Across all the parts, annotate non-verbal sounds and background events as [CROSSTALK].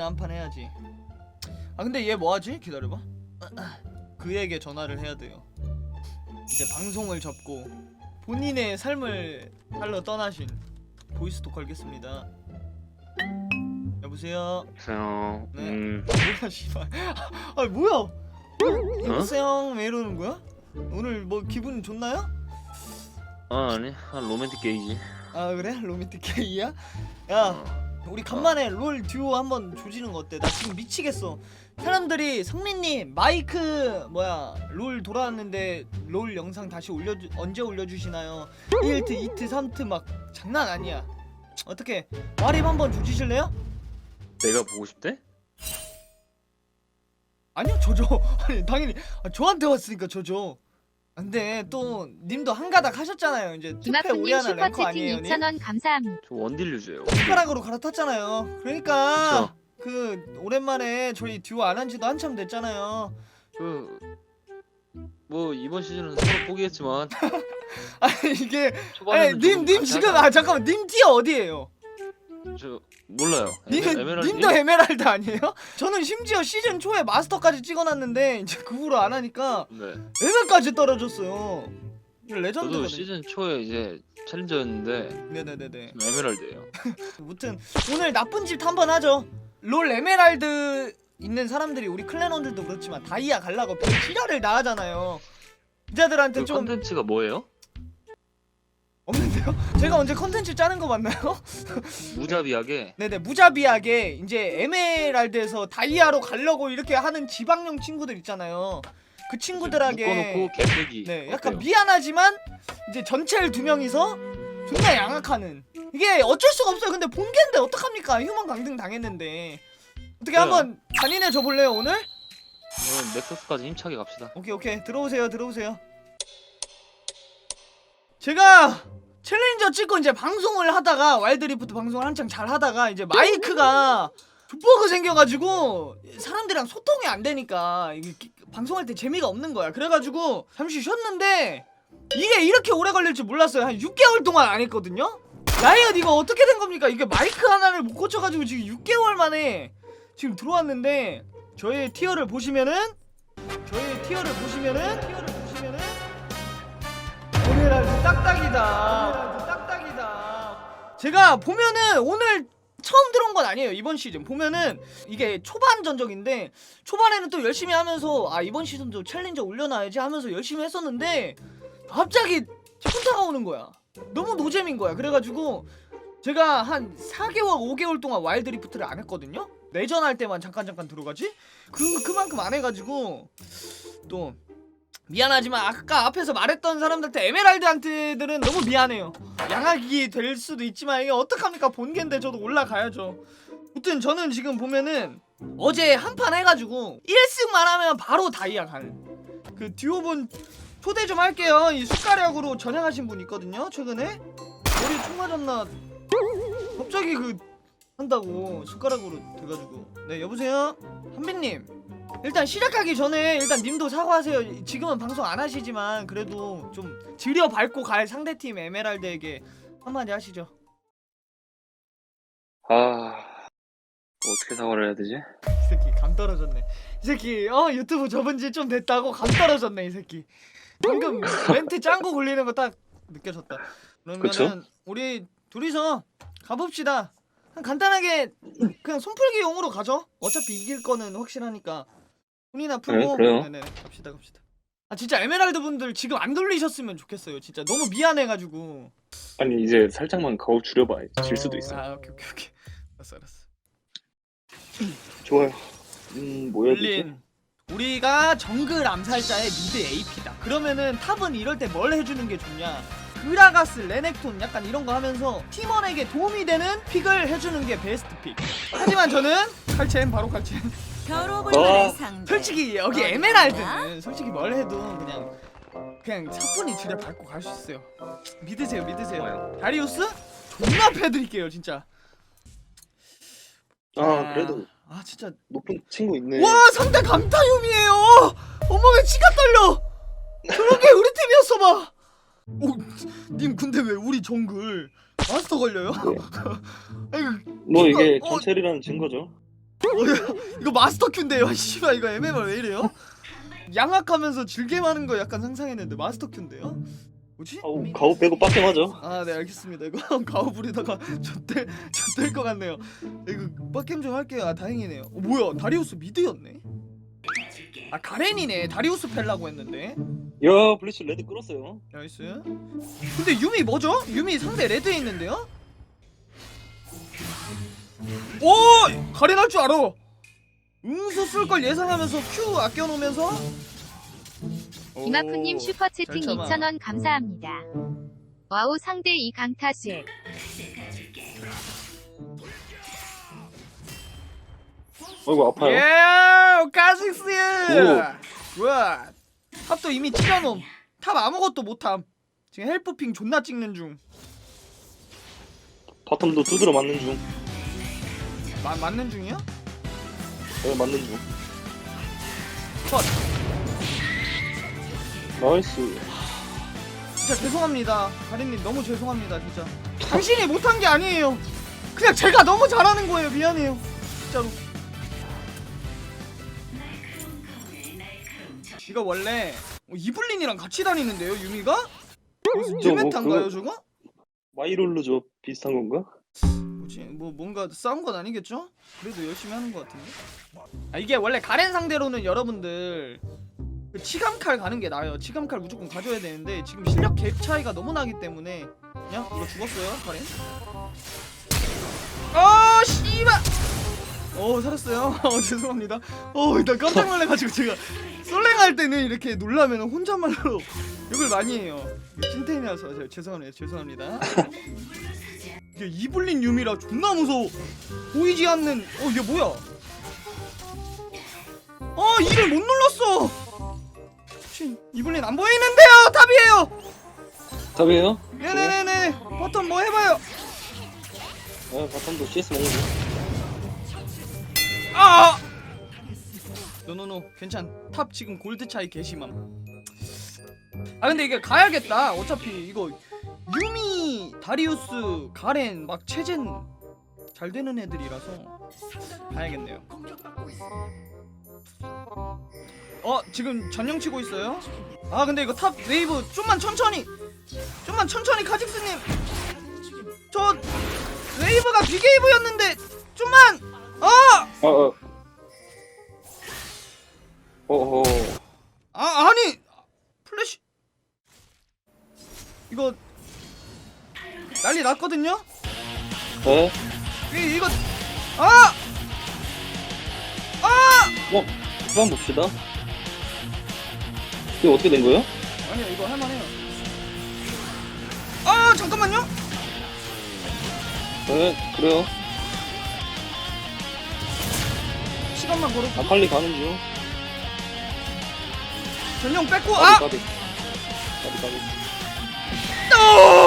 맛있는 한판 해야지. 아 근데 얘 뭐하지? 기다려봐. 그에게 전화를 해야 돼요. 이제 방송을 접고 본인의 삶을 살러 떠나신 보이스톡 걸겠습니다. 여보세요. 안녕하세요. 네. 음, 뭐야 씨발. 아 뭐야? 어? 여보세요 왜 이러는 거야? 오늘 뭐 기분 좋나요? 아 아니, 아, 로맨틱 게이지. 아 그래? 로맨틱 게이야? 야 어. 우리 간만에 롤 듀오 한번 조지는 거 어때? 나 지금 미치겠어. 사람들이 성민님 마이크 뭐야 롤 돌아왔는데 롤 영상 다시 올려 언제 올려주시나요? 1트, 2트, 3트 막 장난 아니야. 어떻게 와립 한번 조지실래요? 내가 보고 싶대? 아니요 저죠. [LAUGHS] 아니 당연히 아, 저한테 왔으니까 저죠. 근데 또 님도 한 가닥 하셨잖아요. 이제 랭커 슈퍼채팅 아니에요, 님? 2,000원 감사합니다. 저 원딜 유저예요. 손가락으로 갈아탔잖아요. 그러니까. 그 오랜만에 저희 듀오 안 한 지도 한참 됐잖아요. 그뭐 이번 시즌은 서로 포기했지만 [LAUGHS] 아니 이게 초반에는 아니 님 조금 님 같이 지금 하자. 아 잠깐만 님 티어 어디에요? 저 몰라요. 님 에메- 에메랄드 님도 에메랄드 아니에요? 저는 심지어 시즌 초에 마스터까지 찍어놨는데 이제 그 후로 안 하니까 네. 에메까지 떨어졌어요. 저도 레전드거든요. 시즌 초에 이제 챌린저였는데 네네네네. 지금 에메랄드예요. [LAUGHS] 무튼 오늘 나쁜 짓 한번 하죠. 롤 에메랄드 있는 사람들이 우리 클랜원들도 그렇지만 다이아 갈라고 별 지랄을 다 하잖아요. 기자들한테 그 좀 컨텐츠가 뭐예요? 제가 언제 컨텐츠 짜는 거 맞나요? [LAUGHS] 무자비하게 네네 무자비하게 이제 에메랄드에서 다이아로 가려고 이렇게 하는 지방령 친구들 있잖아요. 그 친구들에게 묶어놓고. 네 약간 어때요? 미안하지만 이제 전체를 두 명이서 존나 양악하는 이게 어쩔 수가 없어요. 근데 본게인데 어떡합니까? 휴먼 강등 당했는데 어떻게 그래요. 한번 잔인해 줘 볼래요 오늘? 오늘 넥서스까지 힘차게 갑시다. 오케이 오케이 들어오세요 들어오세요. 제가 챌린저 찍고 이제 방송을 하다가 와일드리프트 방송을 한창 잘 하다가 이제 마이크가 족버그 생겨가지고 사람들이랑 소통이 안 되니까 이게 기- 방송할 때 재미가 없는 거야. 그래가지고 잠시 쉬었는데 이게 이렇게 오래 걸릴 줄 몰랐어요. 한 6개월 동안 안 했거든요. 라이엇 이거 어떻게 된 겁니까? 이게 마이크 하나를 못 고쳐가지고 지금 6개월 만에 지금 들어왔는데 저의 티어를 보시면은 저의 티어를 보시면은 티어를 보시면은 에메랄드 딱딱이다. 딱딱이다. 제가 보면은 오늘 처음 들어온 건 아니에요 이번 시즌. 보면은 이게 초반 전적인데 초반에는 또 열심히 하면서 아 이번 시즌도 챌린저 올려놔야지 하면서 열심히 했었는데 갑자기 현타가 오는 거야. 너무 노잼인 거야. 그래가지고 제가 한 4개월 5개월 동안 와일드 리프트를 안 했거든요? 내전할 때만 잠깐 잠깐 들어가지? 그 그만큼 안 해가지고 또 미안하지만 아까 앞에서 말했던 사람들한테 에메랄드한테들은 너무 미안해요. 양악이 될 수도 있지만 이게 어떡합니까? 본게인데 저도 올라가야죠. 아무튼 저는 지금 보면은 어제 한 판 해가지고 1승만 하면 바로 다이아 가는 그 듀오분 초대 좀 할게요. 이 숟가락으로 전향하신 분 있거든요 최근에. 머리 총 맞았나? 갑자기 그 한다고 숟가락으로 돼가지고. 네 여보세요? 한빈님 일단 시작하기 전에 일단 님도 사과하세요. 지금은 방송 안 하시지만 그래도 좀 들여 밟고 갈 상대팀 에메랄드에게 한마디 하시죠. 아 어떻게 사과를 해야 되지? 이 새끼 감 떨어졌네. 이 새끼 어 유튜브 접은 지 좀 됐다고 감 떨어졌네 이 새끼. 방금 멘트 짱구 굴리는 거 딱 느껴졌다. 그러면은 그쵸? 우리 둘이서 가봅시다. 그냥 간단하게 그냥 손풀기용으로 가죠? 어차피 이길 거는 확실하니까 손이나 풀고 네, 그래요. 네네 갑시다 갑시다. 아 진짜 에메랄드 분들 지금 안 돌리셨으면 좋겠어요 진짜. 너무 미안해가지고. 아니 이제 살짝만 거울 줄여봐 질 수도 있어 아 오케이 오케이 오케이. 알았어 알았어. 좋아요. 음뭐 해야 되지? 울린 우리가 정글 암살자의 미드 AP다. 그러면은 탑은 이럴 때 뭘 해주는 게 좋냐? 그라가스, 레넥톤 약간 이런 거 하면서 팀원에게 도움이 되는 픽을 해주는 게 베스트 픽. 하지만 저는 칼첸 바로 칼첸 겨뤄볼 어. 만한 상대. 솔직히 여기 에메랄드는 솔직히 뭘 해도 그냥 그냥 사뿐히 들여 밟고 갈 수 있어요. 믿으세요 믿으세요. 다리우스? 존나 패드릴게요 진짜. 아 그래도 아 진짜. 높은 친구 있네. 와 상대 강타용이에요! 어머 왜 치가 떨려! 저런 게 우리 팀이었어 봐! 오 님 근데 왜 우리 정글 마스터 걸려요? [LAUGHS] 아니, 뭐 이게 어. 전체리라는 증거죠 야, 이거 마스터 큐인데요. 씨발 이거 MMR 왜 이래요? 양악하면서 많은 거 약간 상상했는데 마스터 큐인데요? 뭐지? 가오, 가오 빼고 빡겜하죠. 아, 네 알겠습니다. 이거 [LAUGHS] 가오 부리다가 저될 것 같네요. 이거 빡겜 좀 할게요. 아 다행이네요. 어, 뭐야? 다리우스 미드였네. 아 가렌이네. 다리우스 펠라고 했는데. 야 블리츠 레드 끌었어요. 나이스. 근데 유미 뭐죠? 유미 상대 레드에 있는데요? 오! 할줄 알아. 응수 쓸 걸 예상하면서 Q 아껴 놓으면서 김아프님 슈퍼채팅 잘 참아. 2,000원 감사합니다. 와우 상대 이 강타스. 어이구 아파요. 예, 가식스. 오. 와. 탑도 이미 찢어놈. 탑 아무것도 못함. 지금 헬프핑 존나 찍는 중. 바텀도 두드려 맞는 중. 마, 맞는 중이야? 네, 맞는 중. 컷. 나이스. 진짜 죄송합니다. 가린님 너무 죄송합니다, 진짜. 당신이 못한 게 아니에요. 그냥 제가 너무 잘하는 거예요. 미안해요. 진짜로. 이거 원래 어, 이블린이랑 같이 다니는데요, 유미가? 무슨 저뭐 뉴메타인가요, 그거- 저거? 마이롤로죠 비슷한 건가? 뭐지? 뭐 뭔가 싸운 건 아니겠죠? 그래도 열심히 하는 것 같은데. 아 이게 원래 가렌 상대로는 여러분들 그 치감칼 가는 게 나아요. 치감칼 무조건 가져야 되는데 지금 실력 갭 차이가 너무 나기 때문에 그냥 이거 죽었어요, 가렌. 아 씨발. 어 살았어요. [LAUGHS] 어, 죄송합니다. 어나 깜짝 놀래가지고 제가 솔랭할 때는 이렇게 놀라면 혼잣말로 욕을 많이 해요. 찐텐이라서 죄송합니다. 죄송합니다. 이게 이블린 유미라 존나 무서워. 보이지 않는 어 이게 뭐야? 아 이를 못 눌렀어. 신 이블린 안 보이는데요. 탑이에요. 답이에요? 네네네네. 버튼 뭐 해봐요. 네, 바텀도 CS 먹는 중. 아! 노노노 괜찮. 탑 지금 골드 차이 개심함. 아 근데 이게 가야겠다. 어차피 이거 유미, 다리우스, 가렌 막 체젠 잘 되는 애들이라서 가야겠네요. 어 지금 전령 치고 있어요? 아 근데 이거 탑 웨이브 좀만 천천히 좀만 천천히 카직스님 저 웨이브가 비게이브였는데 좀만 어! 아, 아. 어어. 아 아니 플래시 이거 난리 났거든요. 네. 이 이거 아! 아! 어, 한번 봅시다. 이게 어떻게 된 거예요? 아니요 이거 할만해요. 아 잠깐만요. 네, 그래요. 시간만 걸어. 아, 빨리 가는 중. 전용 뺏고 까비, 아! 까비. 까비, 까비. 어!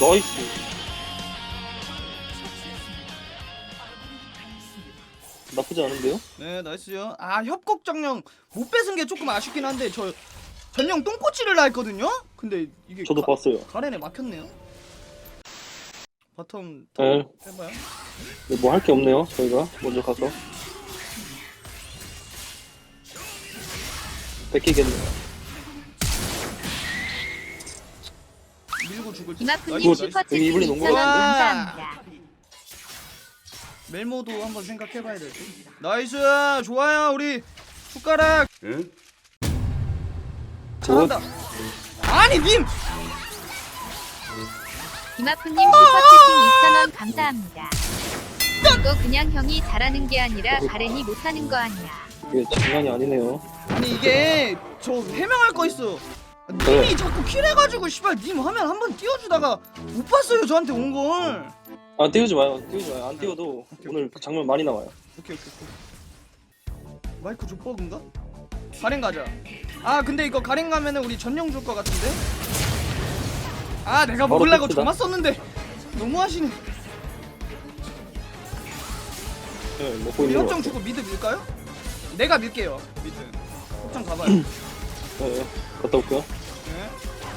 나이스. 나쁘지 않은데요? 네 나이스요. 아 협곡 정령 못 뺏은 게 조금 아쉽긴 한데 저 전용 똥꼬치를 했거든요. 근데 이게 저도 가, 봤어요. 가렌에 막혔네요. 바텀 네. 해봐요. 뭐 할 게 없네요. 저희가 먼저 가서. 뺏기겠네요. 나이스, 여기 이블린 온 2,000원 거 감사합니다. 멜모도 한번 생각해봐야 될 듯. 나이스 좋아요 우리 숟가락. 잘한다. 아니 님. 김아프님 슈퍼채팅 2,000원 감사합니다. 이거 그냥 형이 잘하는 게 아니라 가렌이 못하는 거 아니야. 이게 장난이 아니네요. 아니 이게 저 해명할 거 있어. 네. 님이 자꾸 킬해가지고 씨발 님 화면 한 번 띄워주다가 못 봤어요 저한테 온 걸. 아, 띄우지 마요. 띄우지 마요. 안 띄워도 오늘 장면 많이 나와요. 오케이 오케이 오케이. 마이크 좀 뻐근가? 가렌 가자. 아 근데 이거 가렌 가면은 우리 전용 줄 것 같은데? 아 내가 바로 먹으려고 뜹시다. 저만 썼는데 너무 하시네. 네, 먹고 우리 있는 거 협정 같아요. 주고 미드 밀까요? 내가 밀게요 미드. 협정 가봐요. 네, 네. 갔다 올게요.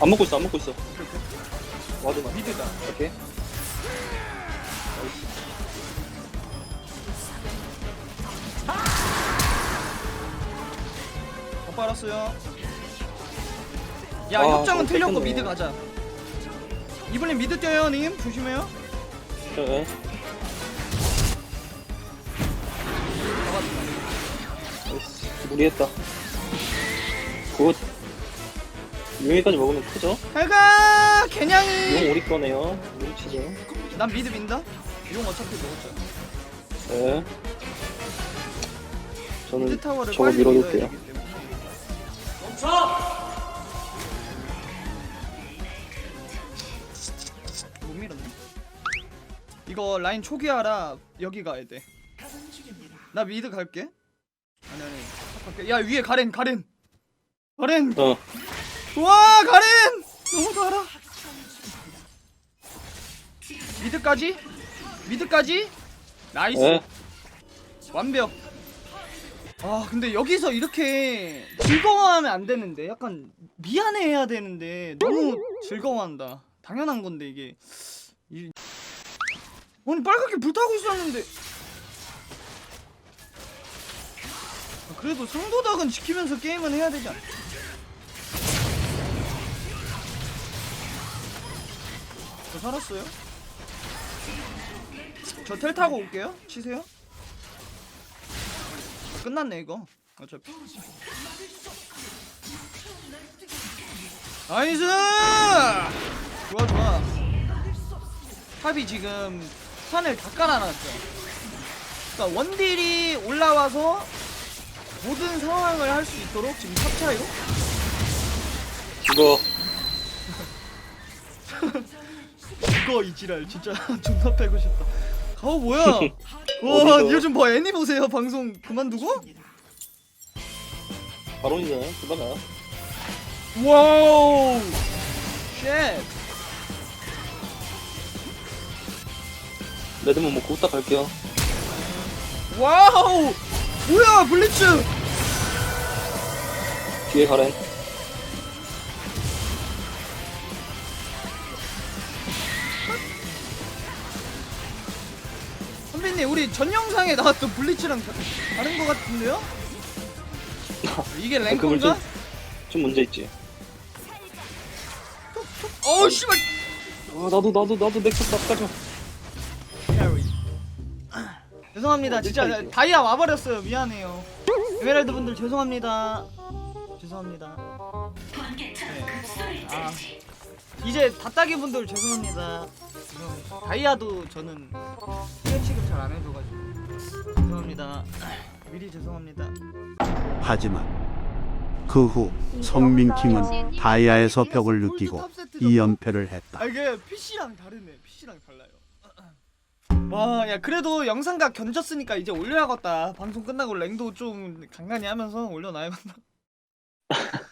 안 먹고 있어, 안 먹고 있어. 와도 봐. 미드다. 오케이. 더 빨았어요. 야, 아, 협정은 틀렸고 미드 가자. 이번엔 미드 뛰어요, 님. 조심해요. 그래. 나이스. 무리했다. 굿. 용이까지 먹으면 크죠? 용 개냥이. 우리 거네요. 용 치죠. 난 미드 민다. 용 어차피 먹었잖아. 네. 저는 미드 타워를 저거 빨리 밀어둘게요. 밀어야 되기 때문에. 못 밀었네. 이거 라인 초기화라 여기 가야 돼. 나 미드 갈게. 아니 아니. 탑 갈게. 야 위에 가렌 가렌. 가렌. 어. 와 가렌. 너무 달아. 미드까지? 미드까지? 나이스. 네. 완벽. 아 근데 여기서 이렇게 즐거워하면 안 되는데 약간 미안해해야 되는데 너무 즐거워한다. 당연한 건데 이게. 이... 아니 빨갛게 불타고 있었는데. 아, 그래도 상도덕은 지키면서 게임은 해야 되지 않나? 저 살았어요? 저 텔 타고 올게요. 치세요. 끝났네 이거 어차피 나이스 좋아 좋아 탑이 지금 산을 다 깔아놨죠 그러니까 원딜이 올라와서 모든 상황을 할 수 있도록 지금 탑 차이로 이거 이거 이 지랄 진짜 [LAUGHS] 존나 빼고 싶다 가오 뭐야 [LAUGHS] 와 어디서? 요즘 뭐 애니 보세요 방송 그만두고? 바론이잖아요. 그거나. 와우 쉣 레드문 먹고 후딱 갈게요. 와우 뭐야 블리츠 뒤에 가렌. 선배님 우리 전 영상에 나왔던 블리츠랑 다- 다른 거 같은데요? 이게 그걸 랭커인가? 좀, 좀 문제 있지. 어우 씨발 아 나도 나도 나도 넥서스 앞까지. 죄송합니다 어, 진짜 넥타이지. 다이아 와버렸어요 미안해요 에메랄드 분들 죄송합니다 죄송합니다 네. 아 이제 다따기 분들 죄송합니다 죄송합니다. 다이아도 저는 취급 잘안 해줘가지고 죄송합니다 미리 죄송합니다 하지만 그 후 성민킹은 다이아에서 벽을 느끼고 2연패를 했다. 아 이게 PC랑 다르네. PC랑 달라요. 와, 야 그래도 영상각 견졌으니까 이제 올려야겠다. 방송 끝나고 랭도 좀 간간히 하면서 올려놔야겠다. [LAUGHS]